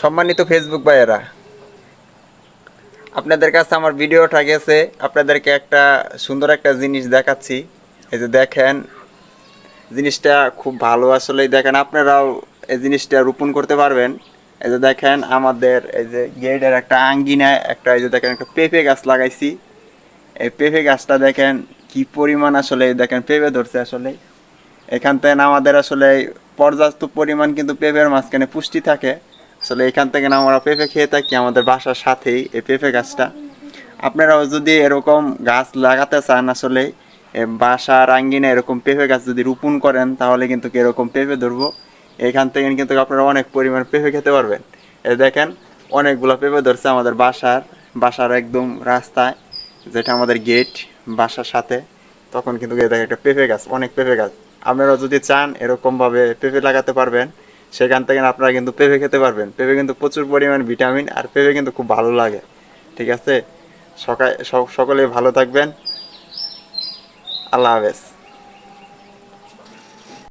সম্মানিত ফেসবুক ভাইয়েরা, আপনাদের কাছে আমার ভিডিওটা গেছে, আপনাদেরকে একটা সুন্দর একটা জিনিস দেখাচ্ছি। এই যে দেখেন, জিনিসটা খুব ভালো আসলে দেখেন আপনারাও এই জিনিসটা রোপণ করতে পারবেন। এই যে দেখেন আমাদের এই যে গেটের একটা আঙ্গিনায় একটা, এই যে দেখেন একটা পেঁপে গাছ লাগাইছি। এই পেঁপে গাছটা দেখেন কি পরিমাণ আসলে দেখেন পেঁপে ধরছে আসলে। এখান থেকে আমাদের আসলে পর্যাপ্ত পরিমাণ কিন্তু পেঁপের মাঝখানে পুষ্টি থাকে। আসলে এখান থেকে না আমরা পেঁপে খেয়ে থাকি, আমাদের বাসার সাথেই এই পেঁপে গাছটা। আপনারাও যদি এরকম গাছ লাগাতে চান আসলে বাসার আঙ্গিনে এরকম পেঁপে গাছ যদি রোপণ করেন, তাহলে কিন্তু এরকম পেঁপে ধরবো। এখান থেকে কিন্তু আপনারা অনেক পরিমাণ পেঁপে খেতে পারবেন। এ দেখেন, অনেকগুলো পেঁপে ধরছে আমাদের বাসার বাসার একদম রাস্তায়, যেটা আমাদের গেট বাসার সাথে। তখন কিন্তু একটা পেঁপে গাছ, অনেক পেঁপে গাছ। আপনারা যদি চান এরকমভাবে পেঁপে লাগাতে পারবেন সেখান থেকে আপনারা কিন্তু পেঁপে খেতে পারবেন। পেঁপে কিন্তু প্রচুর পরিমাণ ভিটামিন আর পেঁপে কিন্তু খুব ভালো লাগে। ঠিক আছে? সকাল সকলে ভালো থাকবেন। আল্লাহ হাফেজ।